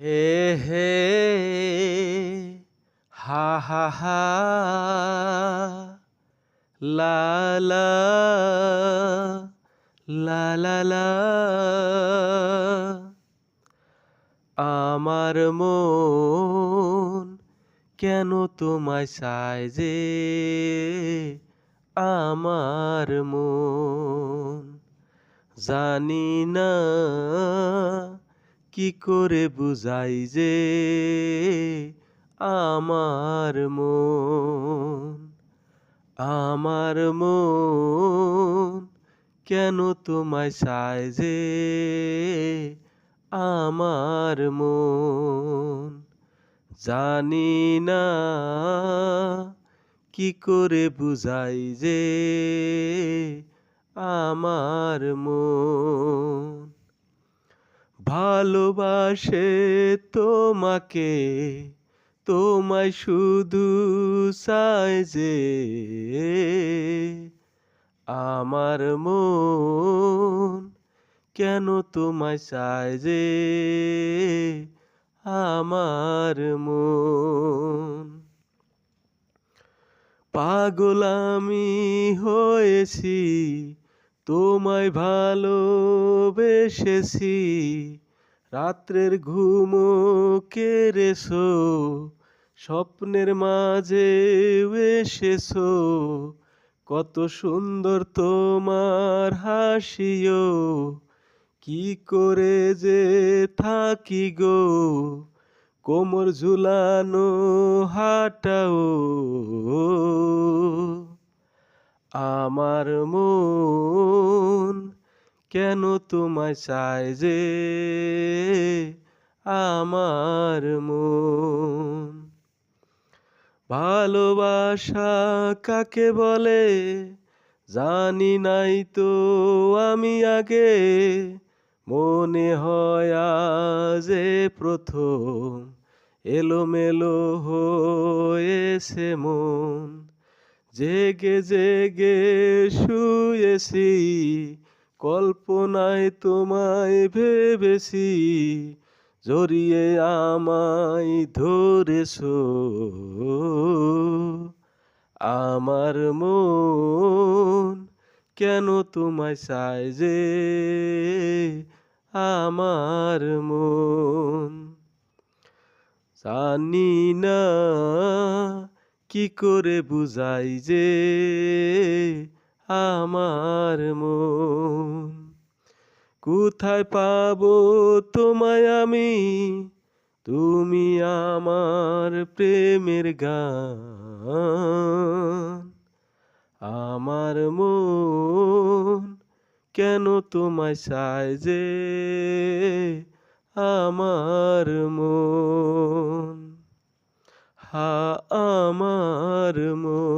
হে হে, হা হা হা, লা লা লা আমার মন কেন তোমায় চায় যে আমার মন? জানি না। কি করে বুঝাই যে আমার মন? আমার মন কেন তোমায় চাই যে আমার মন? জানি না কি করে বুঝাই যে আমার মন। ভালোবাসে তোমাকে, তোমায় শুধু চাই যে আমার মন কেন তোমায় চায় যে? আমার মন। পাগল আমি হয়েছি, তোমায় ভালোবেসেছি। রাত্রের ঘুমো কেড়েছো স্বপ্নের মাঝে এসেছ। কত সুন্দর তোমার হাসিও, কি করে যে থাকি গো? কোমর ঝুলানো হাটাও। আমার মন কেন তোমায় চায় যে আমার মন? ভালোবাসা কাকে বলে জানি নাই তো আমি আগে। মনে হয় এ প্রথম এলোমেলো হয়েছে মন। জেগে জেগে শুয়েছি কল্পনায় তোমায় ভেবেছি, জড়িয়ে আমায় ধরেছ। আমার মন কেন তোমায় চায় যে আমার মন? জানি না কি করে বুঝাই যে আমার মন। কোথায় পাবো তোমায় আমি? তুমি আমার প্রেমের গান। আমার মন কেন তোমায় চায় যে আমার মন? হা, আমার মন।